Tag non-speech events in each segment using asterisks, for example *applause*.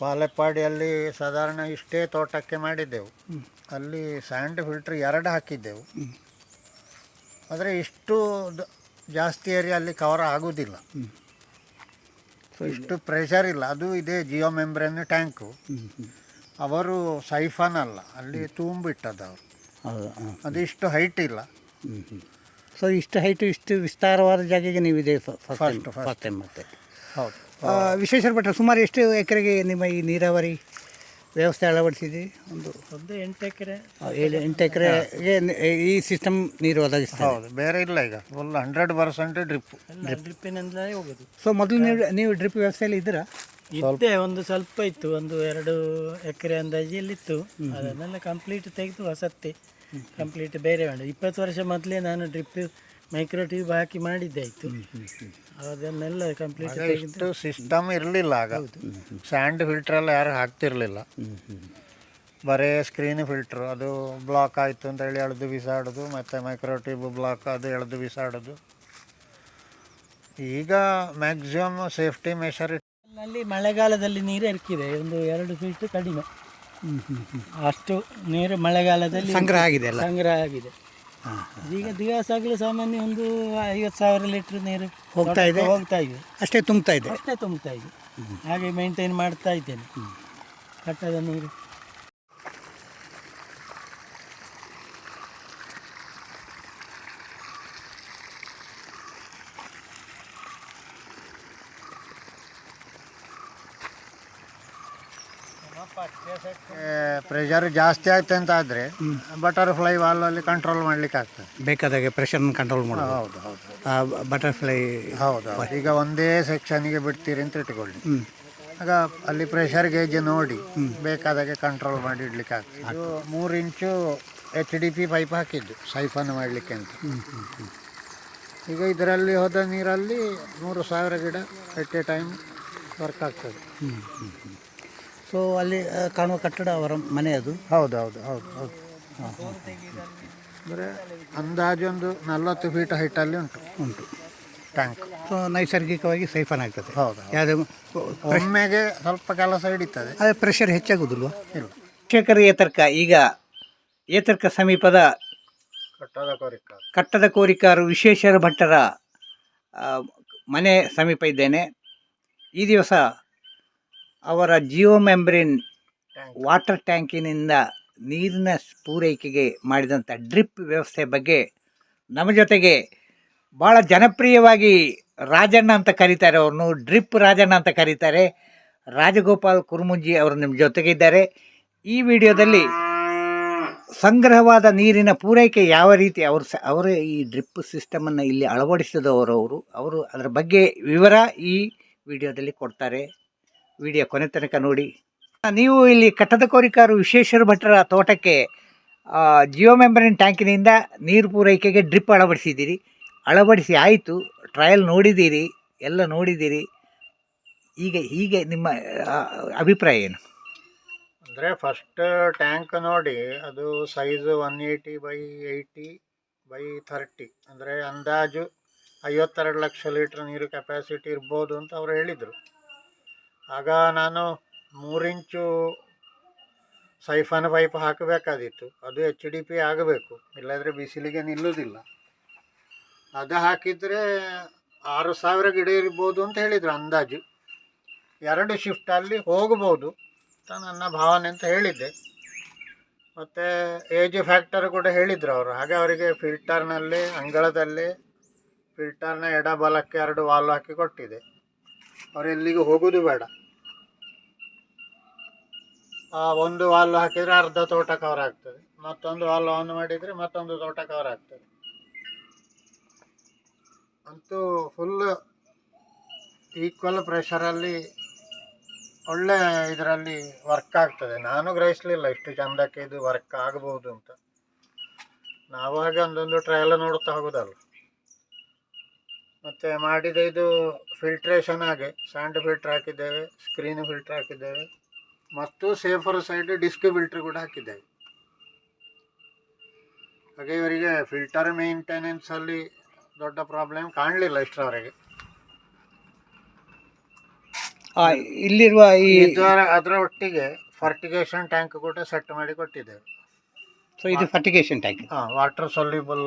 ಪಾಲೆಪ್ಪಾಡಿಯಲ್ಲಿ ಸಾಧಾರಣ ಇಷ್ಟೇ ತೋಟಕ್ಕೆ ಮಾಡಿದ್ದೆವು. ಅಲ್ಲಿ ಸ್ಯಾಂಡ್ ಫಿಲ್ಟ್ರ್ ಎರಡು ಹಾಕಿದ್ದೆವು. ಆದರೆ ಇಷ್ಟು ಜಾಸ್ತಿ ಏರಿಯಾ ಅಲ್ಲಿ ಕವರ್ ಆಗುವುದಿಲ್ಲ ಇಷ್ಟು ಪ್ರೆಷರ್ ಇಲ್ಲ. ಅದು ಇದೆ ಜಿಯೋ ಮೆಂಬ್ರೇನ್ ಟ್ಯಾಂಕು ಅವರು ಸೈಫಾನ್ ಅಲ್ಲ ಅಲ್ಲಿ ತುಂಬಿಟ್ಟದ್ದು ಅವರು ಅದು ಇಷ್ಟು ಹೈಟ್ ಇಲ್ಲ. ಸೊ ಇಷ್ಟು ಹೈಟು ಇಷ್ಟು ವಿಸ್ತಾರವಾದ ನೀವು ಇದೆ ಫಸ್ಟ್ ಫಸ್ಟ್ ಟೈಮ್ ಮತ್ತೆ. ಹೌದು. ವಿಶ್ವೇಶ್ವರ ಭಟ್ರ ಸುಮಾರು ಎಷ್ಟು ಎಕರೆಗೆ ನಿಮ್ಮ ಈ ನೀರಾವರಿ ವ್ಯವಸ್ಥೆ ಅಳವಡಿಸಿದೆ? ಒಂದು ಒಂದು ಎಂಟು ಎಕರೆ. ಏಳು ಎಂಟು ಎಕರೆಗೆ ಈ ಸಿಸ್ಟಮ್ ನೀರು ಒದಗಿಸ್ತದೆ ಹೌದು ಬೇರೆ ಇಲ್ಲ ಈಗ. Full hundred percent drip drip ಡ್ರಿಪ್ಪಿನಿಂದಲೇ ಹೋಗೋದು. ಸೊ ಮೊದಲು ನೀವು ನೀವು ಡ್ರಿಪ್ ವ್ಯವಸ್ಥೆಯಲ್ಲಿ ಇದ್ದೀರಾ? ಇದ್ದೆ ಒಂದು ಸ್ವಲ್ಪ ಇತ್ತು. ಒಂದು ಎರಡು ಎಕರೆ ಅಂದಾಜಿಯಲ್ಲಿತ್ತು ಅದನ್ನೆಲ್ಲ ಕಂಪ್ಲೀಟ್ ತೆಗೆದು ಹೊಸತ್ತೆ. ಕಂಪ್ಲೀಟ್ ಬೇರೆ ಮಾಡಿ. ಇಪ್ಪತ್ತು ವರ್ಷ ಮೊದಲೇ ನಾನು ಡ್ರಿಪ್ ಮೈಕ್ರೋ ಟ್ಯೂಬ್ ಹಾಕಿ ಮಾಡಿದ್ದೆ ಆಯಿತು. ಅದನ್ನೆಲ್ಲ ಕಂಪ್ಲೀಟ್ ಇಷ್ಟು ಸಿಸ್ಟಮ್ ಇರಲಿಲ್ಲ ಆಗ. ಸ್ಯಾಂಡ್ ಫಿಲ್ಟರ್ ಎಲ್ಲ ಯಾರು ಹಾಕ್ತಿರ್ಲಿಲ್ಲ. ಬರೇ ಸ್ಕ್ರೀನ್ ಫಿಲ್ಟ್ರು ಅದು ಬ್ಲಾಕ್ ಆಯಿತು ಅಂತ ಹೇಳಿ ಎಳೆದು ಬಿಸಾಡೋದು ಮತ್ತು ಮೈಕ್ರೋ ಟ್ಯೂಬ್ ಬ್ಲಾಕ್ ಅದು ಎಳೆದು ಬಿಸಾಡೋದು. ಈಗ ಮ್ಯಾಕ್ಸಿಮಮ್ ಸೇಫ್ಟಿ ಮೆಷರ್ ಅಲ್ಲಿ ಮಳೆಗಾಲದಲ್ಲಿ ನೀರು ಎರಕಿದೆ. ಒಂದು ಎರಡು ಫೀಟ್ ಕಡಿಮೆ. ಅಷ್ಟು ನೀರು ಮಳೆಗಾಲದಲ್ಲಿ ಸಂಗ್ರಹ ಆಗಿದೆ ಸಂಗ್ರಹ ಆಗಿದೆ. ಈಗ ದಿವಸಾಗಲೂ ಸಾಮಾನ್ಯ ಒಂದು ಐವತ್ತು ಸಾವಿರ ಲೀಟ್ರ್ ನೀರು ಹೋಗ್ತಾ ಇದೆ? ಹೋಗ್ತಾ ಇದೆ. ಅಷ್ಟೇ ತುಂಬ್ತಾ ಇದೆ. ಅಷ್ಟೇ ತುಂಬ್ತಾ ಇದೆ. ಹಾಗೆ ಮೇಂಟೈನ್ ಮಾಡ್ತಾ ಇದ್ದೇನೆ. ಕಟ್ಟದ ನೀರು. ಪ್ರೆಷರ್ ಜಾಸ್ತಿ ಆಯ್ತು ಅಂತ ಆದರೆ ಬಟರ್ಫ್ಲೈ ವಾಲಲ್ಲಿ ಕಂಟ್ರೋಲ್ ಮಾಡ್ಲಿಕ್ಕೆ ಆಗ್ತದೆ ಬೇಕಾದಾಗೆ ಪ್ರೆಷರ್ನ ಕಂಟ್ರೋಲ್ ಮಾಡೋದು ಹೌದು ಹೌದು ಬಟರ್ಫ್ಲೈ ಹೌದು ಹೌದು. ಈಗ ಒಂದೇ ಸೆಕ್ಷನ್ಗೆ ಬಿಡ್ತೀರಿ ಅಂತ ಇಟ್ಕೊಳ್ಳಿ. ಆಗ ಅಲ್ಲಿ ಪ್ರೆಷರ್ ಗೇಜ್ ನೋಡಿ ಬೇಕಾದಾಗೆ ಕಂಟ್ರೋಲ್ ಮಾಡಿ ಇಡ್ಲಿಕ್ಕೆ ಆಗ್ತದೆ ಇದು ಮೂರು ಇಂಚು ಎಚ್ ಡಿ ಪಿ ಪೈಪ್ ಹಾಕಿದ್ದು ಸೈಫನ್ ಮಾಡಲಿಕ್ಕೆ ಅಂತ. ಈಗ ಇದರಲ್ಲಿ ಹೋದ ನೀರಲ್ಲಿ ಮೂರು ಸಾವಿರ ಗಿಡ ಎಟ್ ಎ ಟೈಮ್ ವರ್ಕ್ ಆಗ್ತದೆ. ಸೊ ಅಲ್ಲಿ ಕಾಣುವ ಕಟ್ಟಡ ಅವರ ಮನೆ ಅದು. ಹೌದು ಹೌದು ಹೌದು ಹೌದು. ಅಂದರೆ ಅಂದಾಜು ಒಂದು ನಲ್ವತ್ತು ಫೀಟ್ ಹೈಟಲ್ಲಿ ಉಂಟು. ಉಂಟು. ಟ್ಯಾಂಕ್ ಸೊ ನೈಸರ್ಗಿಕವಾಗಿ ಸೈಫನ್ ಆಗ್ತದೆ ಹೌದು ಯಾವುದೇ ಒಮ್ಮೆಗೆ ಸ್ವಲ್ಪ ಕೆಲಸ ಹಿಡಿತದೆ. ಅದೇ ಪ್ರೆಷರ್ ಹೆಚ್ಚಾಗುದಿಲ್ವಾ? ಇಲ್ಲ. ಶಿಕ್ಷಕರ ಏತರ್ಕ ಈಗ ಏತರ್ಕ ಸಮೀಪದ ಕಟ್ಟದ ಕೋರಿಕ ಕಟ್ಟದ ಕೋರಿಕಾರು ವಿಶ್ವೇಶ್ವರ ಭಟ್ಟರ ಮನೆ ಸಮೀಪ ಇದ್ದೇನೆ. ಈ ದಿವಸ ಅವರ ಜಿಯೋ ಮೆಂಬ್ರೇನ್ ವಾಟರ್ ಟ್ಯಾಂಕಿನಿಂದ ನೀರಿನ ಪೂರೈಕೆಗೆ ಮಾಡಿದಂಥ ಡ್ರಿಪ್ ವ್ಯವಸ್ಥೆ ಬಗ್ಗೆ ನಮ್ಮ ಜೊತೆಗೆ ಭಾಳ ಜನಪ್ರಿಯವಾಗಿ ರಾಜಣ್ಣ ಅಂತ ಕರೀತಾರೆ ಅವ್ರನ್ನು ಡ್ರಿಪ್ ರಾಜಣ್ಣ ಅಂತ ಕರೀತಾರೆ. ರಾಜಗೋಪಾಲ್ ಕುರ್ಮುಂಜಿ ಅವರು ನಿಮ್ಮ ಜೊತೆಗಿದ್ದಾರೆ. ಈ ವಿಡಿಯೋದಲ್ಲಿ ಸಂಗ್ರಹವಾದ ನೀರಿನ ಪೂರೈಕೆ ಯಾವ ರೀತಿ ಅವರು ಸ ಅವರು ಈ ಡ್ರಿಪ್ ಸಿಸ್ಟಮನ್ನು ಇಲ್ಲಿ ಅಳವಡಿಸಿದವರು ಅವರು ಅವರು ಅದರ ಬಗ್ಗೆ ವಿವರ ಈ ವಿಡಿಯೋದಲ್ಲಿ ಕೊಡ್ತಾರೆ. ವಿಡಿಯೋ ಕೊನೆ ತನಕ ನೋಡಿ. ನೀವು ಇಲ್ಲಿ ಕಟ್ಟದ ಕೋರಿಕಾರು ವಿಶ್ವೇಶ್ವರ ಭಟ್ಟರ ತೋಟಕ್ಕೆ ಜಿಯೋ ಮೆಂಬರಿನ ಟ್ಯಾಂಕಿನಿಂದ ನೀರು ಪೂರೈಕೆಗೆ ಡ್ರಿಪ್ ಅಳವಡಿಸಿದ್ದೀರಿ. ಅಳವಡಿಸಿ ಆಯಿತು, ಟ್ರಯಲ್ ನೋಡಿದ್ದೀರಿ, ಎಲ್ಲ ನೋಡಿದ್ದೀರಿ. ಈಗ ಹೀಗೆ ನಿಮ್ಮ ಅಭಿಪ್ರಾಯ ಏನು? ಅಂದರೆ ಫಸ್ಟ್ ಟ್ಯಾಂಕ್ ನೋಡಿ, ಅದು size one eighty by eighty by thirty ಅಂದರೆ ಅಂದಾಜು ಐವತ್ತೆರಡು ಲಕ್ಷ ಲೀಟ್ರ್ ನೀರು ಕೆಪಾಸಿಟಿ ಇರ್ಬೋದು ಅಂತ ಅವರು ಹೇಳಿದರು. ಆಗ ನಾನು ಮೂರಿಂಚು ಸೈಫನ್ ಪೈಪ್ ಹಾಕಬೇಕಾದಿತ್ತು ಅದು ಎಚ್ ಡಿ ಪಿ ಆಗಬೇಕು. ಇಲ್ಲಾಂದರೆ ಬಿಸಿಲಿಗೆ ನಿಲ್ಲುವುದಿಲ್ಲ. ಅದು ಹಾಕಿದರೆ ಆರು ಸಾವಿರ ಗಿಡ ಇರ್ಬೋದು ಅಂತ ಹೇಳಿದರು ಅಂದಾಜು. ಎರಡು ಶಿಫ್ಟಲ್ಲಿ ಹೋಗ್ಬೋದು ಅಂತ ನನ್ನ ಭಾವನೆ ಅಂತ ಹೇಳಿದ್ದೆ. ಮತ್ತು ಏಜ್ ಫ್ಯಾಕ್ಟರ್ ಕೂಡ ಹೇಳಿದರು ಅವರು. ಹಾಗೆ ಅವರಿಗೆ ಫಿಲ್ಟರ್ನಲ್ಲಿ ಅಂಗಳದಲ್ಲಿ ಫಿಲ್ಟರ್ನ ಎಡ ಬಲಕ್ಕೆ ಎರಡು ವಾಲ್ವ್ ಹಾಕಿ ಕೊಟ್ಟಿದೆ. ಅವರು ಎಲ್ಲಿಗೂ ಹೋಗೋದು ಬೇಡ. ಆ, ಒಂದು ವಾಲ್ ಹಾಕಿದರೆ ಅರ್ಧ ತೋಟ ಕವರ್ ಆಗ್ತದೆ. ಮತ್ತೊಂದು ವಾಲ್ ಆನ್ ಮಾಡಿದರೆ ಮತ್ತೊಂದು ತೋಟ ಕವರ್ ಆಗ್ತದೆ. ಅಂತೂ ಫುಲ್ ಈಕ್ವಲ್ ಪ್ರೆಷರಲ್ಲಿ ಒಳ್ಳೆ ಇದರಲ್ಲಿ ವರ್ಕ್ ಆಗ್ತದೆ. ನಾನು ಗ್ರಹಿಸಲಿಲ್ಲ ಇಷ್ಟು ಚಂದಕ್ಕೆ ಇದು ವರ್ಕ್ ಆಗಬಹುದು ಅಂತ. ನಾವು ಹಾಗೆ ಒಂದೊಂದು ಟ್ರಯಲ್ ನೋಡ್ತಾ ಹೋಗೋದಲ್ಲ. ಮತ್ತು ಮಾಡಿದ ಇದು ಫಿಲ್ಟ್ರೇಷನ್ ಹಾಗೆ ಸ್ಯಾಂಡ್ ಫಿಲ್ಟ್ರ್ ಹಾಕಿದ್ದೇವೆ ಸ್ಕ್ರೀನ್ ಫಿಲ್ಟ್ರ್ ಹಾಕಿದ್ದೇವೆ. ಮತ್ತು ಸೇಫರ್ ಸೈಡ್ ಡಿಸ್ಕ್ ಫಿಲ್ಟರ್ ಕೂಡ ಹಾಕಿದ್ದೇವೆ. ಹಾಗೆ ಇವರಿಗೆ ಫಿಲ್ಟರ್ ಮೇಂಟೆನೆನ್ಸಲ್ಲಿ ದೊಡ್ಡ ಪ್ರಾಬ್ಲಮ್ ಕಾಣಲಿಲ್ಲ ಇಷ್ಟರವರೆಗೆ. ಇಲ್ಲಿರುವ ಈ ಇದರ ಅದರ ಒಟ್ಟಿಗೆ ಫರ್ಟಿಗೇಷನ್ ಟ್ಯಾಂಕ್ ಕೂಡ ಸೆಟ್ ಮಾಡಿ ಕೊಟ್ಟಿದ್ದೇವೆ. ಸೊ ಇದು ಫರ್ಟಿಗೇಷನ್ ಟ್ಯಾಂಕ್ ಹಾಂ ವಾಟರ್ ಸೊಲ್ಯೂಬಲ್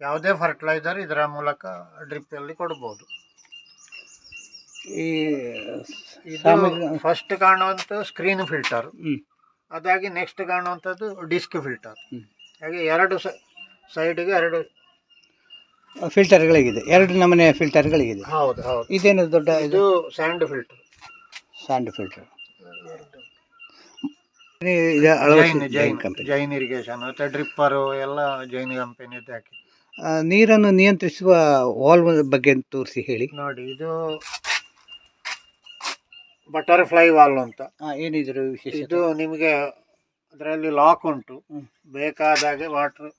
ಯಾವುದೇ ಫರ್ಟಿಲೈಸರ್ ಇದರ ಮೂಲಕ ಡ್ರಿಪ್ಪಲ್ಲಿ ಕೊಡ್ಬೋದು. ಈ ಫಸ್ಟ್ ಕಾಣುವಂಥ ಸ್ಕ್ರೀನ್ ಫಿಲ್ಟರ್ ಅದಾಗಿ ನೆಕ್ಸ್ಟ್ ಕಾಣುವಂಥದ್ದು ಡಿಸ್ಕ್ ಫಿಲ್ಟರ್ ಹಾಗೆ ಎರಡು ಸೈಡ್ಗೆ ಎರಡು ಫಿಲ್ಟರ್ಗಳಿಗಿದೆ ಎರಡು ನಮೂನೆ ಫಿಲ್ಟರ್ಗಳಿಗಿದೆ ಹೌದು ಹೌದು. ಇದೇನು ದೊಡ್ಡ ಇದು? Sand filter sand filter Jain company Jain irrigation ಮತ್ತೆ ಡ್ರಿಪ್ಪರು ಎಲ್ಲ ಜೈನ್ ಕಂಪನಿದ್ದು ಹಾಕಿ. ನೀರನ್ನು ನಿಯಂತ್ರಿಸುವ ವಾಲ್ವ್ ಬಗ್ಗೆ ತೋರಿಸಿ ಹೇಳಿ. ನೋಡಿ ಇದು ಬಟರ್ಫ್ಲೈ ವಾಲ್ ಅಂತ. ಏನಿದ್ರು ವಿಶೇಷ ಇದು ನಿಮಗೆ ಅದರಲ್ಲಿ ಲಾಕ್ ಉಂಟು. ಬೇಕಾದಾಗೆ ವಾಟರ್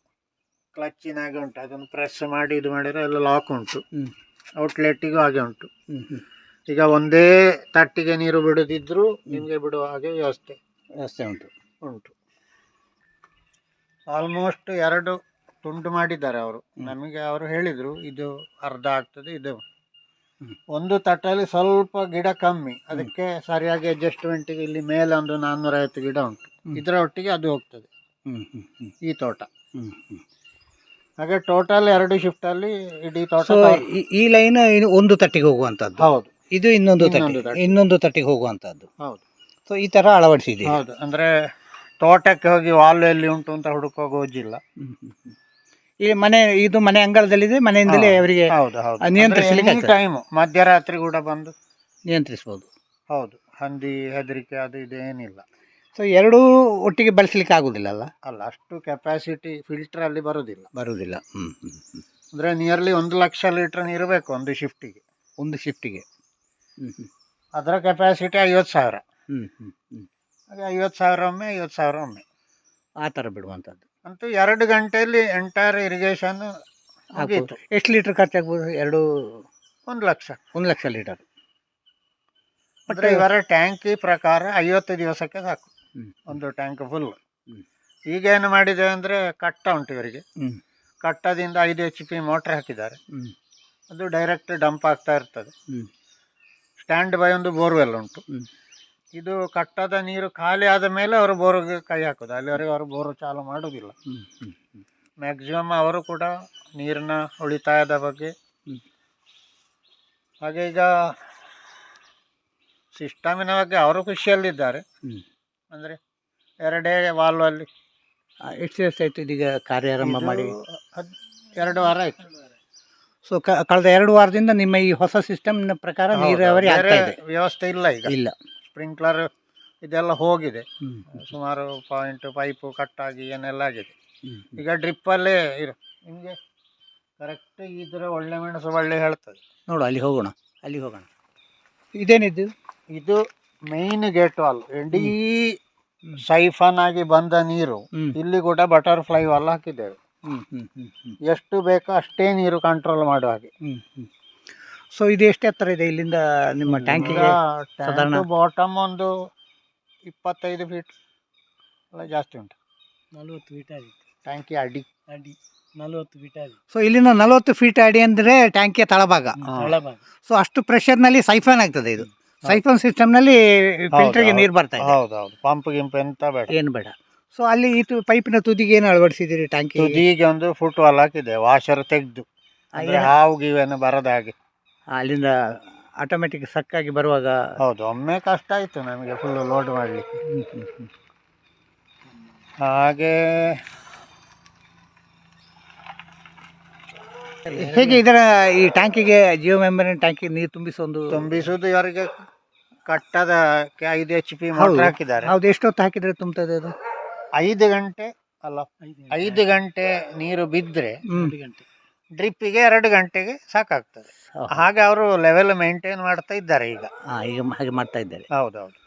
ಕ್ಲಚ್ಚಿನಾಗೆ ಉಂಟು. ಅದನ್ನು ಪ್ರೆಸ್ ಮಾಡಿ ಇದು ಮಾಡಿದರೆ ಎಲ್ಲ ಲಾಕ್ ಉಂಟು. ಔಟ್ಲೆಟ್ಟಿಗೂ ಹಾಗೆ ಉಂಟು. ಈಗ ಒಂದೇ ತಟ್ಟಿಗೆ ನೀರು ಬಿಡದಿದ್ದರೂ ನಿಮಗೆ ಬಿಡುವ ಹಾಗೆ ವ್ಯವಸ್ಥೆ ವ್ಯವಸ್ಥೆ ಉಂಟು. ಉಂಟು. ಆಲ್ಮೋಸ್ಟ್ ಎರಡು ತುಂಡು ಮಾಡಿದ್ದಾರೆ ಅವರು. ನಮಗೆ ಅವರು ಹೇಳಿದರು ಇದು ಅರ್ಧ ಆಗ್ತದೆ ಇದು. ಒಂದು ತಟ್ಟಲ್ಲಿ ಸ್ವಲ್ಪ ಗಿಡ ಕಮ್ಮಿ. ಅದಕ್ಕೆ ಸರಿಯಾಗಿ ಅಡ್ಜಸ್ಟ್ಮೆಂಟಿಗೆ ಇಲ್ಲಿ ಮೇಲೆ ಒಂದು ನಾನ್ನೂರೈವತ್ತು ಗಿಡ ಉಂಟು. ಇದರ ಒಟ್ಟಿಗೆ ಅದು ಹೋಗ್ತದೆ. ಈ ತೋಟ. ಹಾಗೆ ಟೋಟಲ್ ಎರಡು ಶಿಫ್ಟಲ್ಲಿ ಇಡೀ ತೋಟ ಈ- ಲೈನ್ ಒಂದು ತಟ್ಟಿಗೆ ಹೋಗುವಂತದ್ದು ಹೌದು. ಇದು ಇನ್ನೊಂದು ಇನ್ನೊಂದು ತಟ್ಟಿ ತಟ್ಟಿ. ಇನ್ನೊಂದು ತಟ್ಟಿಗೆ ಹೋಗುವಂತದ್ದು ಹೌದು. ಸೊ ಈ ತರ ಅಳವಡಿಸಿದೆ ಹೌದು. ಅಂದ್ರೆ ತೋಟಕ್ಕೆ ಹೋಗಿ ವಾಲ್ ಎಲ್ಲಿ ಉಂಟು ಅಂತ ಹುಡುಕೋಗಿ ಹೋಗಿಲ್ಲ ಈ ಮನೆ ಇದು ಮನೆ ಅಂಗಳದಲ್ಲಿದೆ ಮನೆಯಿಂದಲೇ ಅವರಿಗೆ ಹೌದು ನಿಯಂತ್ರಿಸ್ಲಿಕ್ಕೆ ಟೈಮ್ ಮಧ್ಯರಾತ್ರಿ ಕೂಡ ಬಂದು ನಿಯಂತ್ರಿಸಬಹುದು ಹೌದು ಹಂದಿ ಹೆದರಿಕೆ ಅದು ಇದು ಏನಿಲ್ಲ. ಸೊ ಎರಡೂ ಒಟ್ಟಿಗೆ ಬಳಸಲಿಕ್ಕೆ ಆಗುದಿಲ್ಲ ಅಲ್ಲ? ಅಲ್ಲ ಅಷ್ಟು ಕೆಪಾಸಿಟಿ ಫಿಲ್ಟರ್ ಅಲ್ಲಿ ಬರುದಿಲ್ಲ. ಬರುವುದಿಲ್ಲ ಹ್ಮ್ ಹ್ಮ್ ಹ್ಮ್. ಅಂದ್ರೆ ನಿಯರ್ಲಿ ಒಂದು ಲಕ್ಷ ಲೀಟರ್ ನೀರು ಬೇಕು ಒಂದು ಶಿಫ್ಟಿಗೆ ಒಂದು ಶಿಫ್ಟಿಗೆ ಹ್ಮ್ ಹ್ಮ್. ಅದರ ಕೆಪಾಸಿಟಿ ಐವತ್ತು ಸಾವಿರ. ಹ್ಮ್ ಹ್ಮ್ ಹ್ಮ್. ಹಾಗೆ ಐವತ್ತು ಸಾವಿರ ಒಮ್ಮೆ ಐವತ್ತು ಸಾವಿರ ಒಮ್ಮೆ. ಆ ಥರ ಬಿಡುವಂಥದ್ದು. ಅಂತೂ ಎರಡು ಗಂಟೆಯಲ್ಲಿ ಎಂಟೈರ್ ಇರಿಗೇಷನ್ ಆಗಿತ್ತು ಎಷ್ಟು ಲೀಟರ್ ಖರ್ಚಾಗ್ಬೋದು ಎರಡು ಒಂದು ಲಕ್ಷ. ಒಂದು ಲಕ್ಷ ಲೀಟರ್ ಅಂದರೆ ಇವರ ಟ್ಯಾಂಕಿ ಪ್ರಕಾರ ಐವತ್ತು ದಿವಸಕ್ಕೆ ಸಾಕು. ಒಂದು ಟ್ಯಾಂಕ್ ಫುಲ್ ಈಗೇನು ಈಗ ಏನು ಮಾಡಿದೆ ಅಂದ್ರೆ ಕಟ್ಟ ಉಂಟು ಇವರಿಗೆ. ಕಟ್ಟದಿಂದ ಐದು ಎಚ್ ಪಿ ಮೋಟ್ರ್ ಹಾಕಿದ್ದಾರೆ. ಅದು ಡೈರೆಕ್ಟ್ ಡಂಪ್ ಆಗ್ತಾ ಇರ್ತದೆ. ಸ್ಟ್ಯಾಂಡ್ ಬೈ ಒಂದು ಬೋರ್ವೆಲ್ ಉಂಟು. ಇದು ಕಟ್ಟದ ನೀರು ಖಾಲಿ ಆದ ಮೇಲೆ ಅವರು ಬೋರ್ಗೆ ಕೈ ಹಾಕೋದು. ಅಲ್ಲಿವರೆಗೆ ಅವರು ಬೋರು ಚಾಲು ಮಾಡೋದಿಲ್ಲ. ಮ್ಯಾಕ್ಸಿಮಮ್ ಅವರು ಕೂಡ ನೀರಿನ ಉಳಿತಾಯದ ಬಗ್ಗೆ. ಹಾಗೆ ಈಗ ಸಿಸ್ಟಮಿನ ಬಗ್ಗೆ ಅವರು ಖುಷಿಯಲ್ಲಿದ್ದಾರೆ. ಅಂದರೆ ಎರಡೇ ವಾಲ್ವ್ ಅಲ್ಲಿ ಆ, ಎಷ್ಟು ದಿವಸ ಆಯ್ತು ಇದೀಗ ಕಾರ್ಯಾರಂಭ ಮಾಡಿ? ಹದ್- ಎರಡು ವಾರ ಆಯ್ತು. ಸೊ ಕಳೆದ ಎರಡು ವಾರದಿಂದ ನಿಮ್ಮ ಈ ಹೊಸ ಸಿಸ್ಟಮ್ ಪ್ರಕಾರ ನೀರಾವರಿ ಆಗ್ತಾ ಇದೆ. ವ್ಯವಸ್ಥೆ ಇಲ್ಲ ಈಗ. ಇಲ್ಲ. ಸ್ಪ್ರಿಂಕ್ಲರ್ ಇದೆಲ್ಲ ಹೋಗಿದೆ. ಸುಮಾರು ಪಾಯಿಂಟ್ ಪೈಪು ಕಟ್ಟಾಗಿ ಏನೆಲ್ಲ ಆಗಿದೆ. ಈಗ ಡ್ರಿಪ್ಪಲ್ಲೇ ಇರು. ನಿಮಗೆ ಕರೆಕ್ಟ್ ಇದ್ರೆ ಒಳ್ಳೆ ಮೆಣಸು ಒಳ್ಳೆ ಹೇಳ್ತದೆ. ನೋಡು ಅಲ್ಲಿ ಹೋಗೋಣ ಅಲ್ಲಿ ಹೋಗೋಣ. ಇದೇನಿದ್ದು ಇದು ಮೇನ್ ಗೇಟ್ ವಾಲ್ ಇಡೀ ಸೈಫನ್ ಆಗಿ ಬಂದ ನೀರು. ಇಲ್ಲಿ ಕೂಡ ಬಟರ್ಫ್ಲೈ ವಾಲ್ ಹಾಕಿದ್ದೇವೆ. ಹ್ಮ್ ಹ್ಮ್ ಹ್ಮ್ ಹ್ಮ್. ಎಷ್ಟು ಬೇಕೋ ಅಷ್ಟೇ ನೀರು ಕಂಟ್ರೋಲ್ ಮಾಡುವ ಹಾಗೆ. ಹ್ಮ್ ಹ್ಮ್. ಸೊ ಇದು ಎಷ್ಟು ಎತ್ತರ ಇದೆ ಇಲ್ಲಿಂದ ನಿಮ್ಮ ಟ್ಯಾಂಕಿಗೆ? ಸಾಧಾರಣ? ಬಾಟಮ್ ಒಂದು ಇಪ್ಪತ್ತೈದು ಫೀಟ್ ಎಲ್ಲ ಜಾಸ್ತಿ ಉಂಟು. ನಲವತ್ತು ಫೀಟ್ ಆಗಿತ್ತು ಟ್ಯಾಂಕಿ ಅಡಿ. ಅಡಿ. ನಲವತ್ತು ಫೀಟ್ ಆಗಿದೆ. ಸೊ ಇಲ್ಲಿಂದ ನಲವತ್ತು ಫೀಟ್ ಅಡಿ ಅಂದರೆ ಟ್ಯಾಂಕಿಯ ತಳಭಾಗ. ತಳಭಾಗ. ಸೊ ಅಷ್ಟು ಪ್ರೆಷರ್ನಲ್ಲಿ ಸೈಫನ್ ಆಗ್ತದೆ ಇದು. ಸೈಫನ್ ಸಿಸ್ಟಮ್ನಲ್ಲಿ ಫಿಲ್ಟರ್ಗೆ ಹೌದು. ನೀರು ಬರ್ತಾ ಇದೆ. ಹೌದೌದು ಪಂಪ್ ಗಿಂಪ್ ಎಂತ ಬೇಡ. ಏನು ಬೇಡ. ಸೊ ಅಲ್ಲಿ ಇದು ಪೈಪಿನ ತುದಿಗೆ ಏನು ಅಳವಡಿಸಿದ್ದೀರಿ ಟ್ಯಾಂಕಿ ತುದಿಗೆ ಒಂದು ಫುಟ್ ವಾಲ್ ಹಾಕಿದೆ. ವಾಷರ್ ತೆಗೆದು. ಅಂದ್ರೆ ಹಾವು ಗೀವೇನು ಬರದ ಹಾಗೆ. ಅಲ್ಲಿಂದ ಆಟೋಮೆಟಿಕ್ ಸಕ್ಕಾಗಿ ಬರುವಾಗ ಹೌದು ಒಮ್ಮೆ ಕಷ್ಟ ಆಯಿತು ನಮಗೆ ಫುಲ್ ಲೋಡ್ ಮಾಡಲಿಕ್ಕೆ. ಹಾಗೆ ಹೇಗೆ ಇದರ ಈ ಟ್ಯಾಂಕಿಗೆ ಜಿಯೋ ಮೆಂಬರಿನ ಟ್ಯಾಂಕಿ ನೀರು ತುಂಬಿಸೋ ತುಂಬಿಸೋದು ತುಂಬಿಸುವುದು ಇವರಿಗೆ ಕಟ್ಟದ ಐದು ಎಚ್ ಪಿ. ಮೋಟರ್ ಹಾಕಿದ್ದಾರೆ ಹೌದು ಎಷ್ಟೊತ್ತು ಹಾಕಿದ್ರೆ ತುಂಬ್ತದೆ ಅದು ಐದು ಗಂಟೆ ಅಲ್ಲ ಐದು ಗಂಟೆ ನೀರು ಬಿದ್ದರೆ ಗಂಟೆ ಡ್ರಿಪ್ಪಿಗೆ ಎರಡು ಗಂಟೆಗೆ ಸಾಕಾಗ್ತದೆ. ಹೌದು. ಹಾಗೆ ಅವರು ಲೆವೆಲ್ ಮೇಂಟೈನ್ ಮಾಡ್ತಾ ಇದ್ದಾರೆ ಈಗ. ಹಾ ಈಗ ಹಾಗೆ ಮಾಡ್ತಾ ಇದ್ದಾರೆ. ಹೌದೌದು.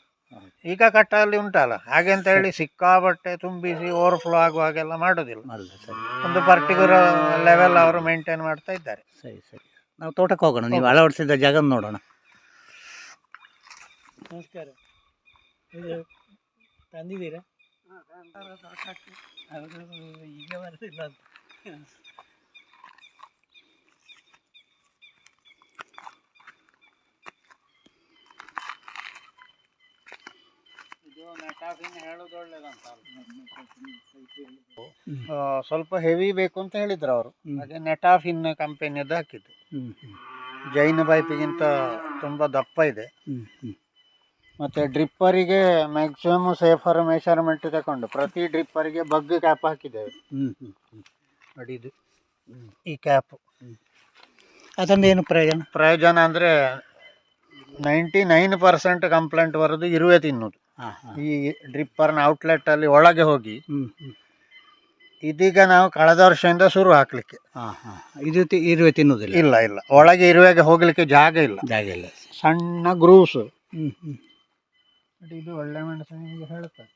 ಈಗ ಕಟ್ಟಲ್ಲಿ ಉಂಟಲ್ಲ ಹಾಗೆ ಅಂತ ಹೇಳಿ ಸಿಕ್ಕಾಬಟ್ಟೆ ತುಂಬಿಸಿ ಓವರ್ ಫ್ಲೋ ಹಾಗೆಲ್ಲ ಮಾಡೋದಿಲ್ಲ. ಅಲ್ಲ ಸರಿ. ಒಂದು ಪರ್ಟಿಕ್ಯುಲರ್ ಲೆವೆಲ್ ಅವರು ಮೇಂಟೈನ್ ಮಾಡ್ತಾ ಇದ್ದಾರೆ. ಸರಿ ಸರಿ. ನಾವು ತೋಟಕ್ಕೆ ಹೋಗೋಣ ನೀವು ಅಳವಡಿಸಿದ ಜಾಗ ನೋಡೋಣ. ನಮಸ್ಕಾರ. ಇದು ತಂದಿದ್ದೀರಾ? ಅವರು ಈಗ ಬರೋದಿಲ್ಲ ಅಂತ. ಸ್ವಲ್ಪ ಹೆವಿ ಬೇಕು ಅಂತ ಹೇಳಿದ್ರು ಅವರು. ಹಾಗೆ ನೆಟಾಫಿನ್ ಕಂಪೆನಿಯದ್ದು ಹಾಕಿದ್ದು. ಜೈನ್ ಪೈಪಿಗಿಂತ ತುಂಬ ದಪ್ಪ ಇದೆ. ಮತ್ತು ಡ್ರಿಪ್ಪರಿಗೆ ಮ್ಯಾಕ್ಸಿಮಮ್ ಸೇಫರ್ ಮೆಷರ್ಮೆಂಟ್ ತಗೊಂಡು ಪ್ರತಿ ಡ್ರಿಪ್ಪರಿಗೆ ಬಗ್ ಕ್ಯಾಪ್ ಹಾಕಿದ್ದೇವೆ. ಅಡಿದು. ನೋಡಿ ಇದು ಈ ಕ್ಯಾಪ್ ಅದರಿಂದ ಏನು ಪ್ರಯೋಜನ? ಪ್ರಯೋಜನ ಅಂದರೆ ನೈಂಟಿ ನೈನ್ ಪರ್ಸೆಂಟ್ ಕಂಪ್ಲೇಂಟ್ ಬರೋದು ಇರುವೆ ತಿನ್ನೋದು. ಈ ಡ್ರಿಪ್ಪರ್ನ ಔಟ್ಲೆಟ್ಟಲ್ಲಿ ಒಳಗೆ ಹೋಗಿ ಇದೀಗ ನಾವು ಕಳೆದ ವರ್ಷದಿಂದ ಶುರು ಹಾಕ್ಲಿಕ್ಕೆ. ಹಾಂ ಹಾಂ. ಇದು ತಿ- ಇರುವೆ ತಿನ್ನುವುದಿಲ್ಲ? ಇಲ್ಲ ಇಲ್ಲ. ಒಳಗೆ ಇರುವೆಗೆ ಹೋಗ್ಲಿಕ್ಕೆ ಜಾಗ ಇಲ್ಲ. ಜಾಗ ಇಲ್ಲ. ಸಣ್ಣ ಗ್ರೂವ್ಸ್ ಹ್ಮ್ ಹ್ಮ್. ಇದು ಒಳ್ಳೆ ಮೆಣಸು ನಿಮಗೆ ಹೇಳ್ತಾರೆ.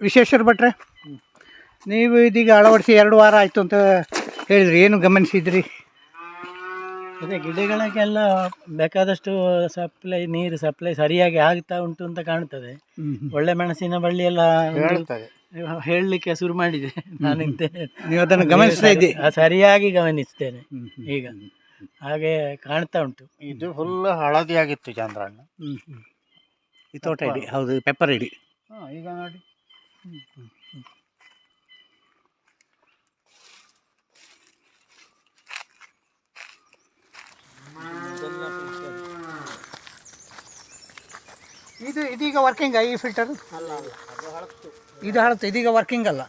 ವಿಶ್ವೇಶ್ವರ ಭಟ್ರೆ ನೀವು ಇದೀಗ ಅಳವಡಿಸಿ ಎರಡು ವಾರ ಆಯಿತು ಅಂತ ಹೇಳಿದ್ರಿ. ಏನು ಗಮನಿಸಿದ್ರಿ? ಅದೇ ಗಿಡಗಳಿಗೆಲ್ಲ ಬೇಕಾದಷ್ಟು ಸಪ್ಲೈ ನೀರು ಸಪ್ಲೈ ಸರಿಯಾಗಿ ಆಗ್ತಾ ಉಂಟು ಅಂತ ಕಾಣ್ತದೆ. ಒಳ್ಳೆ ಮೆಣಸಿನ ಬಳ್ಳಿ ಎಲ್ಲ ಹೇಳಲಿಕ್ಕೆ ಶುರು ಮಾಡಿದೆ. ನಾನು ನೀವು ಅದನ್ನು ಗಮನಿಸ್ತಾ ಇದ್ದೆ ಸರಿಯಾಗಿ ಗಮನಿಸ್ತೇನೆ. ಈಗ ಹಾಗೆ ಕಾಣ್ತಾ ಉಂಟು. ಇದು ಫುಲ್ ಹಳದಿ ಆಗಿತ್ತು ಚಂದ್ರಣ್ಣ ಹ್ಮ್ ಹ್ಮ್. ಈ ತೋಟ ಇಡಿ. ಹೌದು ಪೆಪ್ಪರ್ ಇಡಿ. ಹಾ, ಈಗ ನೋಡಿ. ಇದು ಇದೀಗ ವರ್ಕಿಂಗ್ ಈ ಫಿಲ್ಟರ್ ಅಲ್ಲ ಅಲ್ಲ ಅದು ಹಳತ್ತು. ಇದು ಹಳತ್ತು ಇದೀಗ ವರ್ಕಿಂಗ್ ಅಲ್ಲ.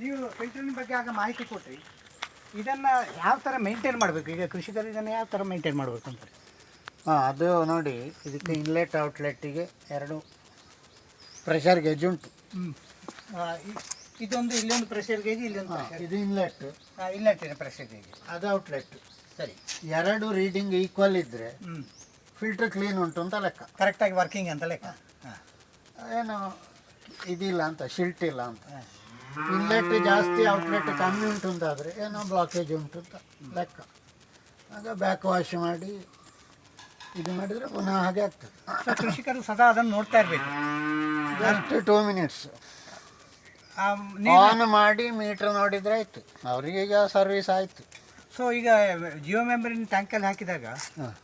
ನೀವು ಫಿಲ್ಟರ್ನ ಬಗ್ಗೆ ಆಗ ಮಾಹಿತಿ ಕೊಟ್ರಿ. ಇದನ್ನು ಯಾವ ಥರ ಮೇಂಟೈನ್ ಮಾಡಬೇಕು? ಈಗ ಕೃಷಿಕರು ಇದನ್ನು ಯಾವ ಥರ ಮೇಂಟೈನ್ ಮಾಡಬೇಕು ಅಂತ? ಹಾಂ ಅದು ನೋಡಿ ಇದಕ್ಕೆ ಇನ್ಲೆಟ್ ಔಟ್ಲೆಟ್ಟಿಗೆ ಎರಡು ಪ್ರೆಷರ್ ಗೇಜ್ ಉಂಟು. ಇದೊಂದು ಇಲ್ಲೊಂದು ಪ್ರೆಷರ್ ಗೇಜ್ ಇಲ್ಲೊಂದು ಹಾ, ಪ್ರೆಷರ್ ಇದು ಇನ್ಲೆಟ್ ಇದೆ ಪ್ರೆಷರ್ ಗೇಜ್ ಅದು ಔಟ್ಲೆಟ್ ಸರಿ. ಎರಡು ರೀಡಿಂಗ್ ಈಕ್ವಲ್ ಇದ್ದರೆ ಹ್ಞೂ ಫಿಲ್ಟರ್ ಕ್ಲೀನ್ ಉಂಟು ಅಂತ ಲೆಕ್ಕ. ಕರೆಕ್ಟಾಗಿ ವರ್ಕಿಂಗ್ ಅಂತ ಲೆಕ್ಕ. ಹಾಂ. ಏನು ಇದಿಲ್ಲ ಅಂತ ಶಿಲ್ಟ್ ಇಲ್ಲ ಅಂತ. ಇನ್ಲೆಟ್ ಜಾಸ್ತಿ ಔಟ್ಲೆಟ್ ಕಮ್ಮಿ ಉಂಟು ಅಂತಾದರೆ ಏನೋ ಬ್ಲಾಕೇಜ್ ಉಂಟು ಅಂತ ಲೆಕ್ಕ. ಆಗ ಬ್ಯಾಕ್ ವಾಶ್ ಮಾಡಿ ಇದು ಮಾಡಿದರೆ ಪುನಃ ಹಾಗೆ ಆಗ್ತದೆ. ಕೃಷಿಕರು ಸದಾ ಅದನ್ನು ನೋಡ್ತಾ ಇರಬೇಕು. ಜಸ್ಟ್ ಟೂ ಮಿನಿಟ್ಸ್ ಆನ್ ಮಾಡಿ ಮೀಟರ್ ನೋಡಿದ್ರೆ ಆಯ್ತು. ಅವರಿಗೆ ಈಗ ಸರ್ವಿಸ್ ಆಯ್ತು. ಸೊ ಈಗ ಜಿಯೋ ಮೆಂಬರಿನ ಟ್ಯಾಂಕಲ್ಲಿ ಹಾಕಿದಾಗ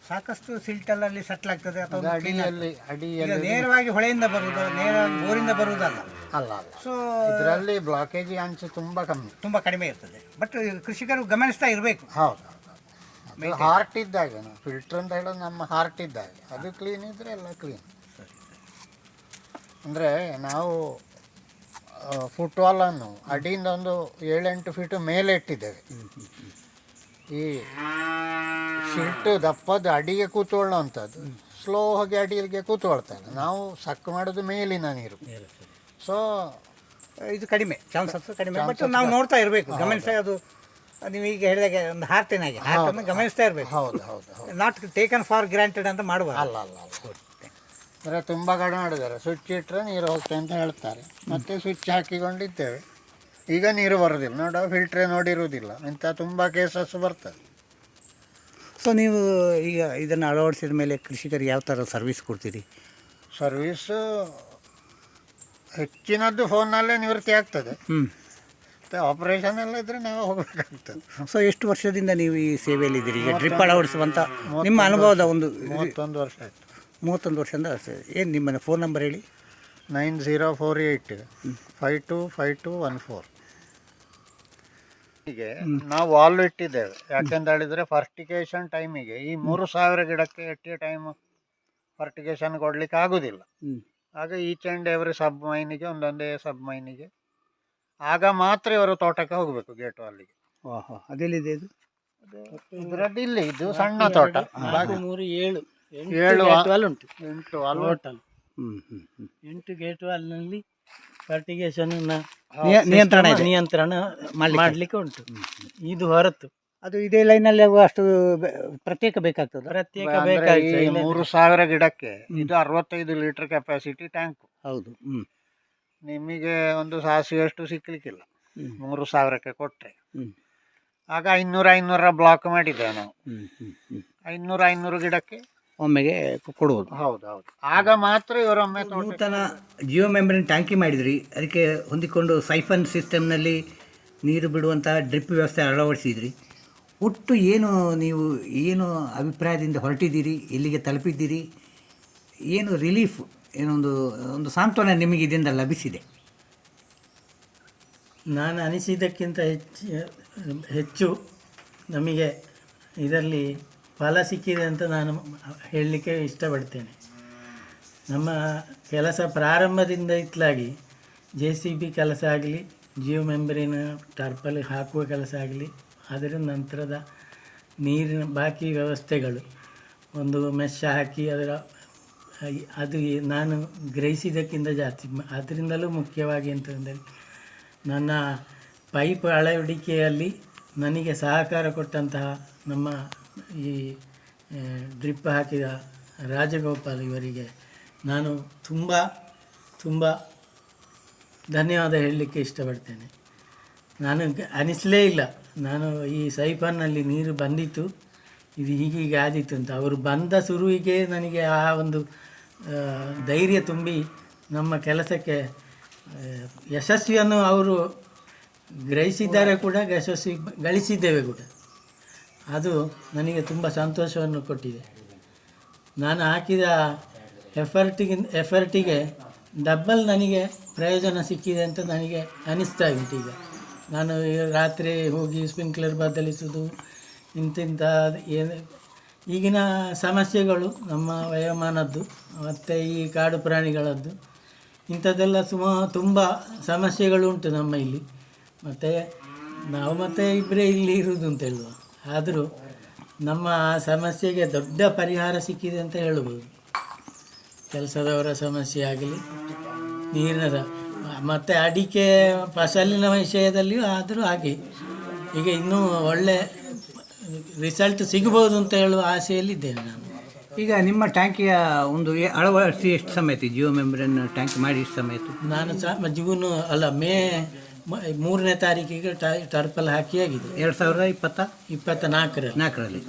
ಸಾಕಷ್ಟು ಸಿಲ್ಟಲ್ಲಿ ಸೆಟ್ಲ್ ಆಗ್ತದೆ ಅಥವಾ. ಅಡಿಯಲ್ಲಿ ಅಡಿಯಲ್ಲಿ ನೇರವಾಗಿ ಹೊಳೆಯಿಂದ ಬರುವುದು ನೇರವಾಗಿ ಬೋರಿಂದ ಬರುವುದಲ್ಲ ಅಲ್ಲ ಸೊ ಇದರಲ್ಲಿ ಬ್ಲಾಕೇಜ್ ಅಂಚು ತುಂಬ ಕಮ್ಮಿ. ತುಂಬ ಕಡಿಮೆ ಇರ್ತದೆ. ಬಟ್ ಕೃಷಿಕರು ಗಮನಿಸ್ತಾ ಇರಬೇಕು. ಹೌದು. ಹಾರ್ಟ್ ಇದ್ದಾಗ ಫಿಲ್ಟರ್ ಅಂತ ಹೇಳೋದು ನಮ್ಮ ಹಾರ್ಟ್ ಇದ್ದಾಗ ಅದು ಕ್ಲೀನ್ ಇದ್ರೆ ಎಲ್ಲ ಕ್ಲೀನ್ ಅಂದರೆ ನಾವು ಫುಟ್ಬಾಲನ್ನು ಅಡಿಯಿಂದ ಒಂದು ಏಳೆಂಟು ಫೀಟು ಮೇಲೆ ಇಟ್ಟಿದ್ದೇವೆ. ಈ ಶಿಲ್ಟು ದಪ್ಪದ್ದು ಅಡಿಗೆ ಕೂತ್ಕೊಳ್ಳೋವಂಥದ್ದು. ಸ್ಲೋ ಹೋಗಿ ಅಡಿಗೆ ಕೂತ್ಕೊಳ್ತಾರೆ ನಾವು ಸಕ್ ಮಾಡೋದು ಮೇಲಿನ ನೀರು. ಸೊ ಇದು ಕಡಿಮೆ. ಚಾನ್ಸಸ್ ಕಡಿಮೆ. ಬಟ್ ನಾವು ನೋಡ್ತಾ ಇರಬೇಕು. ಗಮನಿಸಿ ಅದು ನೀವು ಈಗ ಹೇಳಿದಾಗ ಒಂದು ಹಾರ್ಟಿನಾಗೆ ಹಾರ್ಟನ್ನು ಗಮನಿಸ್ತಾ ಇರಬೇಕು. ಹೌದು ಹೌದು ಹೌದು. ನಾಟ್ ಟೇಕನ್ ಫಾರ್ ಗ್ರಾಂಟೆಡ್ ಅಂತ ಮಾಡುವ ಅಲ್ಲ ಅಲ್ಲ ಅಲ್ಲ. ಅಂದರೆ ತುಂಬ ಕಡೆ ಮಾಡಿದ್ದಾರೆ. ಸ್ವಿಚ್ ಇಟ್ಟರೆ ನೀರು ಹೋಗ್ತದೆ ಅಂತ ಹೇಳ್ತಾರೆ. ಮತ್ತೆ ಸ್ವಿಚ್ ಹಾಕಿಕೊಂಡಿದ್ದೇವೆ. ಈಗ ನೀರು ಬರೋದಿಲ್ಲ. ನೋಡೋ ಫಿಲ್ಟ್ರೇ ನೋಡಿರುವುದಿಲ್ಲ. ಇಂಥ ತುಂಬ ಕೇಸಸ್ ಬರ್ತದೆ. ಸೊ ನೀವು ಈಗ ಇದನ್ನು ಅಳವಡಿಸಿದ ಮೇಲೆ ಕೃಷಿಕರಿಗೆ ಯಾವ ಥರ ಸರ್ವಿಸ್ ಕೊಡ್ತೀರಿ? ಸರ್ವೀಸು ಹೆಚ್ಚಿನದ್ದು ಫೋನಲ್ಲೇ ನಿವೃತ್ತಿ ಆಗ್ತದೆ. ಹ್ಞೂ ಮತ್ತು ಆಪರೇಷನ್ ಎಲ್ಲ ಇದ್ದರೆ ನಾವು ಹೋಗಬೇಕಾಗ್ತದೆ. ಸೊ ಎಷ್ಟು ವರ್ಷದಿಂದ ನೀವು ಈ ಸೇವೆಯಲ್ಲಿ ಇದ್ದೀರಿ ಈಗ ಟ್ರಿಪ್ ಅಳವಡಿಸುವಂತ ನಿಮ್ಮ ಅನುಭವದ ಒಂದು ಮೂವತ್ತೊಂದು ವರ್ಷ ಆಯಿತು. ಮೂವತ್ತೊಂದು ವರ್ಷದಿಂದ ಏನು ನಿಮ್ಮ ಫೋನ್ ನಂಬರ್ ಹೇಳಿ? Nine zero four eight five two five two one four. ಹೀಗೆ ನಾವು ವಾಲ್ ಇಟ್ಟಿದ್ದೇವೆ. ಯಾಕೆಂತ ಹೇಳಿದರೆ ಫರ್ಟಿಗೇಷನ್ ಟೈಮಿಗೆ ಈ ಮೂರು ಸಾವಿರ ಗಿಡಕ್ಕೆ ಎಟ್ ಎ ಟೈಮ್ ಫರ್ಟಿಗೇಷನ್ ಕೊಡಲಿಕ್ಕೆ ಆಗೋದಿಲ್ಲ. ಆಗ ಈಚ್ ಆ್ಯಂಡ್ ಎವ್ರಿ ಸಬ್ ಮೈನಿಗೆ ಒಂದೊಂದೇ ಸಬ್ ಮೈನಿಗೆ ಆಗ ಮಾತ್ರ ಇವರು ತೋಟಕ್ಕೆ ಹೋಗಬೇಕು ಗೇಟ್ ಅಲ್ಲಿಗೆ. ಓಹೋ ಅದೆಲ್ಲಿದೆ ಇದು? ಇದರಲ್ಲಿ ಇಲ್ಲಿ ಇದು ಸಣ್ಣ ತೋಟ. ನಾಲ್ಕು ಮೂರು ಏಳು ಎಂಟು ಏಳು ವಾಲ್ ಉಂಟು. ಎಂಟು ಟೋಟಲ್ ಹ್ಞೂ ಎಂಟು ಗೇಟ್ ವಾಲ್ನಲ್ಲಿ ಫರ್ಟಿಗೇಷನ್ ನಿಯಂತ್ರಣ ಇದೆ. ನಿಯಂತ್ರಣ ಮಾಡ್ಲಿಕ್ಕೆ. ಉಂಟು. ಇದು ಹೊರತು. ಅದು ಇದೇ ಲೈನಲ್ಲಿ ಅಷ್ಟು ಬೆ- ಪ್ರತ್ಯೇಕ ಬೇಕಾಗ್ತದೆ? ಪ್ರತ್ಯೇಕ ಬೇಕಾಗಿ ಮೂರು ಸಾವಿರ ಗಿಡಕ್ಕೆ ಇದು ಅರವತ್ತೈದು ಲೀಟರ್ ಕೆಪಾಸಿಟಿ ಟ್ಯಾಂಕ್ ಹೌದು ಹ್ಞೂ ನಿಮಗೆ ಒಂದು ಸಾಸಿವೆಷ್ಟು ಸಿಕ್ಕಲಿಕ್ಕಿಲ್ಲ ಹ್ಞೂ ಮೂರು ಸಾವಿರಕ್ಕೆ ಕೊಟ್ಟರೆ ಹ್ಞೂ ಆಗ ಐನೂರು ಐನೂರ ಬ್ಲಾಕ್ ಮಾಡಿದ್ದೇವೆ ನಾವು. ಐನೂರ. ಐನೂರು ಐನೂರು ಗಿಡಕ್ಕೆ ಒಮ್ಮೆಗೆ ಕೊಡುವುದು ಹೌದು ಹೌದು. ಆಗ ಮಾತ್ರ ಇವರೊಮ್ಮೆ ನೂತನ ಜಿಯೋ ಮೆಂಬ್ರೇನ್ ಟ್ಯಾಂಕಿ ಮಾಡಿದ್ರಿ. ಅದಕ್ಕೆ ಹೊಂದಿಕೊಂಡು ಸೈಫನ್ ಸಿಸ್ಟಮ್ನಲ್ಲಿ ನೀರು ಬಿಡುವಂಥ ಡ್ರಿಪ್ ವ್ಯವಸ್ಥೆ ಅಳವಡಿಸಿದ್ರಿ. ಒಟ್ಟು ಏನು ನೀವು ಏನು ಅಭಿಪ್ರಾಯದಿಂದ ಹೊರಟಿದ್ದೀರಿ? ಎಲ್ಲಿಗೆ ತಲುಪಿದ್ದೀರಿ? ಏನು ರಿಲೀಫ್ ಏನೊಂದು, ಒಂದು ಸಾಂತ್ವನ ನಿಮಗೆ ಇದರಿಂದ ಲಭಿಸಿದೆ. ನಾನು ಅನಿಸಿದ್ದಕ್ಕಿಂತ ಹೆಚ್ಚು ಹೆಚ್ಚು ನಮಗೆ ಇದರಲ್ಲಿ ಫಲ ಸಿಕ್ಕಿದೆ ಅಂತ ನಾನು ಹೇಳಲಿಕ್ಕೆ ಇಷ್ಟಪಡ್ತೇನೆ. ನಮ್ಮ ಕೆಲಸ ಪ್ರಾರಂಭದಿಂದ ಇತ್ತಲಾಗಿ ಜೆ ಸಿ ಬಿ ಕೆಲಸ ಆಗಲಿ, ಜಿಯೋ ಮೆಂಬರಿನ ಟರ್ಪಲ್ ಹಾಕುವ ಕೆಲಸ ಆಗಲಿ, ಅದರ ನಂತರದ ನೀರಿನ ಬಾಕಿ ವ್ಯವಸ್ಥೆಗಳು, ಒಂದು ಮೆಶ್ ಹಾಕಿ ಅದರ ಅದು ನಾನು ಗ್ರಹಿಸಿದ್ದಕ್ಕಿಂತ ಜಾಸ್ತಿ. ಅದರಿಂದಲೂ ಮುಖ್ಯವಾಗಿ ಅಂತಂದರೆ ನನ್ನ ಪೈಪ್ ಅಳವಡಿಕೆಯಲ್ಲಿ ನನಗೆ ಸಹಕಾರ ಕೊಟ್ಟಂತಹ ನಮ್ಮ ಈ ಡ್ರಿಪ್ ಹಾಕಿದ ರಾಜಗೋಪಾಲ್ ಇವರಿಗೆ ನಾನು ತುಂಬ ತುಂಬ ಧನ್ಯವಾದ ಹೇಳಲಿಕ್ಕೆ ಇಷ್ಟಪಡ್ತೇನೆ. ನಾನು ಅನಿಸಲೇ ಇಲ್ಲ. ನಾನು ಈ ಸೈಫನ್ನಲ್ಲಿ ನೀರು ಬಂದಿತ್ತು. ಇದು ಹೀಗೀಗೆ ಆದಿತ್ತು ಅಂತ. ಅವರು ಬಂದ ಶುರುವಿಗೆ ನನಗೆ ಆ ಒಂದು ಧೈರ್ಯ ತುಂಬಿ ನಮ್ಮ ಕೆಲಸಕ್ಕೆ ಯಶಸ್ವಿಯನ್ನು ಅವರು ಗ್ರಹಿಸಿದ್ದಾರೆ ಕೂಡ, ಯಶಸ್ವಿ ಗಳಿಸಿದ್ದೇವೆ ಕೂಡ. ಅದು ನನಗೆ ತುಂಬ ಸಂತೋಷವನ್ನು ಕೊಟ್ಟಿದೆ. ನಾನು ಹಾಕಿದ ಎಫರ್ಟಿಗೆ ಎಫರ್ಟಿಗೆ ಡಬ್ಬಲ್ ನನಗೆ ಪ್ರಯೋಜನ ಸಿಕ್ಕಿದೆ ಅಂತ ನನಗೆ ಅನಿಸ್ತಾ ಉಂಟು ಈಗ. ನಾನು ರಾತ್ರಿ ಹೋಗಿ ಸ್ಪ್ರಿಂಕ್ಲರ್ ಬದಲಿಸೋದು ಇಂತಿಂಥ ಏನು ಈಗಿನ ಸಮಸ್ಯೆಗಳು ನಮ್ಮ ವಯೋಮಾನದ್ದು, ಮತ್ತು ಈ ಕಾಡು ಪ್ರಾಣಿಗಳದ್ದು, ಇಂಥದ್ದೆಲ್ಲ ಸುಮ ತುಂಬ ಸಮಸ್ಯೆಗಳು ಉಂಟು ನಮ್ಮ ಇಲ್ಲಿ. ಮತ್ತು ನಾವು ಮತ್ತೆ ಇಬ್ಬರೇ ಇಲ್ಲಿ ಇರುವುದು ಅಂತ ಹೇಳುವ. ಆದರೂ ನಮ್ಮ ಆ ಸಮಸ್ಯೆಗೆ ದೊಡ್ಡ ಪರಿಹಾರ ಸಿಕ್ಕಿದೆ ಅಂತ ಹೇಳ್ಬೋದು ಕೆಲಸದವರ ಸಮಸ್ಯೆ ಆಗಲಿ ನೀರಿನ ಮತ್ತು ಅಡಿಕೆ, ಫಸಲಿನ ವಿಷಯದಲ್ಲಿಯೂ ಆದರೂ ಹಾಗೆ. ಈಗ ಇನ್ನೂ ಒಳ್ಳೆ ರಿಸಲ್ಟ್ ಸಿಗಬಹುದು ಅಂತ ಹೇಳುವ ಆಸೆಯಲ್ಲಿದ್ದೇನೆ ನಾನು. ಈಗ ನಿಮ್ಮ ಟ್ಯಾಂಕಿಯ ಒಂದು ಎ- ಅಳವಡಿಸಿ ಎಷ್ಟು ಸಮಯ ಇತ್ತು ಜಿಯೋ ಮೆಂಬ್ರೇನ್ ಟ್ಯಾಂಕ್ ಮಾಡಿ ಎಷ್ಟು ಸಮಯ ಇತ್ತು ನಾನು ಸಹ ಜೂನು ಅಲ್ಲ ಮೇ ಮ- ಮೂರನೇ ತಾರೀಕಿಗೆ ಟರ್ಪಲ್ ಹಾಕಿ ಆಗಿದೆ. ಎರಡು ಸಾವಿರದ ಇಪ್ಪತ್ತ? ಇಪ್ಪತ್ತ ನಾಲ್ಕರಲ್ಲಿ. ನಾಲ್ಕರಲ್ಲಿ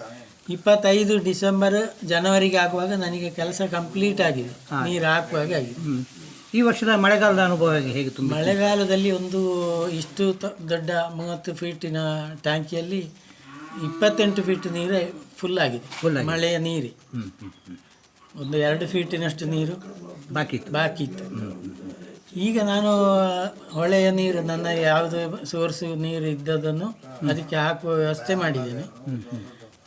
ಇಪ್ಪತ್ತೈದು ಡಿಸೆಂಬರ್ ಜನವರಿಗೆ ಆಗುವಾಗ ನನಗೆ ಕೆಲಸ ಕಂಪ್ಲೀಟ್ ಆಗಿದೆ. ನೀರು ಹಾಕುವಾಗ ಆಗಿದೆ. ಹ್ಮ್. ಈ ವರ್ಷದ ಮಳೆಗಾಲದ ಅನುಭವ ಹೇಗೆ- ಹೇಗೆ ತುಂಬ ಮಳೆಗಾಲದಲ್ಲಿ ಒಂದು ಇಷ್ಟು ತ- ದೊಡ್ಡ ಮೂವತ್ತು ಫೀಟಿನ ಟ್ಯಾಂಕಿಯಲ್ಲಿ ಇಪ್ಪತ್ತೆಂಟು ಫೀಟ್ ನೀರೇ ಫುಲ್ ಆಗಿದೆ. ಫುಲ್ ಆಗಿದೆ. ಮಳೆಯ ನೀರಿ. ಹ್ಮ್ ಹ್ಮ್ ಹ್ಮ್. ಒಂದು ಎರಡು ಫೀಟಿನಷ್ಟು ನೀರು ಬಾಕಿ ಇತ್ತು. ಬಾಕಿ ಇತ್ತು. ಈಗ ನಾನು ಹೊಳೆಯ ನೀರು ನನ್ನ ಯಾವುದೇ ಸೋರ್ಸು ನೀರು ಇದ್ದದನ್ನು ಅದಕ್ಕೆ ಹಾಕುವ ವ್ಯವಸ್ಥೆ ಮಾಡಿದ್ದೇನೆ.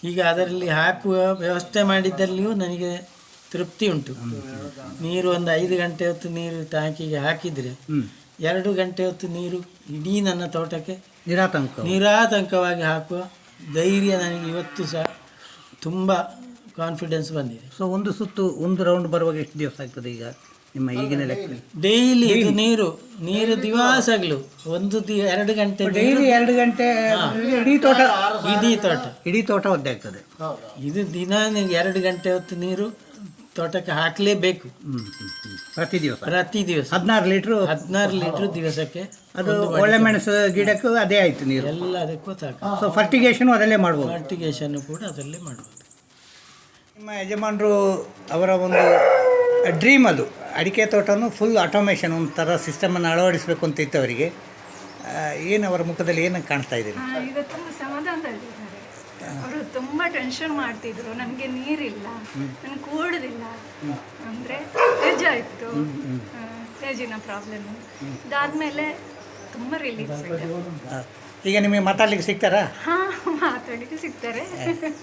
ಈಗ ಅದರಲ್ಲಿ ಹಾಕುವ ವ್ಯವಸ್ಥೆ ಮಾಡಿದ್ದಲ್ಲಿಯೂ ನನಗೆ ತೃಪ್ತಿ ಉಂಟು. ನೀರು ಒಂದು ಐದು ಗಂಟೆ ಹೊತ್ತು ನೀರು ಟ್ಯಾಂಕಿಗೆ ಹಾಕಿದರೆ ಹ್ಮ್. ಎರಡು ಗಂಟೆ ಹೊತ್ತು ನೀರು ಇಡೀ ನನ್ನ ತೋಟಕ್ಕೆ ನಿರಾತಂಕ ನಿರಾತಂಕವಾಗಿ ಹಾಕುವ ಧೈರ್ಯ ನನಗೆ ಇವತ್ತು ಸಹ ತುಂಬ ಕಾನ್ಫಿಡೆನ್ಸ್ ಬಂದಿದೆ. ಸೊ ಒಂದು ಸುತ್ತು ಒಂದು ರೌಂಡ್ ಬರುವಾಗ ಎಷ್ಟು ದಿವಸ ಆಗ್ತದೆ ಈಗ ನಿಮ್ಮ ಈಗಿನ ಲೆಕ್ಕ ಡೈಲಿ ಇದು ನೀರು ನೀರು ದಿವಸಗಳು ಒಂದು ದಿ ಎರಡು ಗಂಟೆ ಡೈಲಿ ಎರಡು ಗಂಟೆ ಇಡೀ ತೋಟ ಇಡೀ ತೋಟ. ಇಡೀ ತೋಟ ಒದ್ದೆ ಆಗ್ತದೆ. ಇದು ದಿನ ಎರಡು ಗಂಟೆ ಹೊತ್ತು ನೀರು ತೋಟಕ್ಕೆ ಹಾಕಲೇಬೇಕು. ಪ್ರತಿ ದಿವಸ ಪ್ರತಿ ದಿವಸ. ಹದಿನಾರು ಲೀಟ್ರು ಹದಿನಾರು ಲೀಟ್ರ್ ದಿವಸಕ್ಕೆ ಅದು ಒಳ್ಳೆ ಮೆಣಸು ಗಿಡಕ್ಕೂ ಅದೇ ಆಯ್ತು ನೀರು. ಎಲ್ಲ ಅದಕ್ಕೂ ಸಾಕು ಸೊ ಫರ್ಟಿಗೇಷನು ಅದರಲ್ಲೇ ಮಾಡ್ಬೋದು. ಫರ್ಟಿಗೇಷನ್ ಕೂಡ ಅದರಲ್ಲೇ ಮಾಡ್ಬೋದು. ನಿಮ್ಮ ಯಜಮಾನರು ಅವರ ಒಂದು ಡ್ರೀಮ್ ಅದು. ಅಡಿಕೆ ತೋಟನೂ ಫುಲ್ ಆಟೋಮೇಷನ್ ಒಂಥರ ಸಿಸ್ಟಮನ್ನು ಅಳವಡಿಸಬೇಕು ಅಂತ ಇತ್ತು ಅವರಿಗೆ ಏನು ಅವರ ಮುಖದಲ್ಲಿ ಏನು ಕಾಣ್ತಾ ಇದೆ ಆ, ಈಗ ತುಂಬ ಸಮಾಧಾನದಲ್ಲಿದ್ದಾರೆ ಅವರು ತುಂಬ ಟೆನ್ಷನ್ ಮಾಡ್ತಿದ್ರು. ನನಗೆ ನೀರಿಲ್ಲ. ನನಗೆ ಕೂಡುದಿಲ್ಲ. ಅಂದರೆ ಇತ್ತು ಏಜಿನ ಪ್ರಾಬ್ಲಮ್ ಇದಾದ್ಮೇಲೆ ತುಂಬ ರಿಲೀಫ್ ಈಗ ನಿಮಗೆ ಮಾತಾಡ್ಲಿಕ್ಕೆ ಸಿಗ್ತಾರಾ? ಹಾಂ ಮಾತಾಡಲಿಕ್ಕೆ ಸಿಗ್ತಾರೆ. *laughs*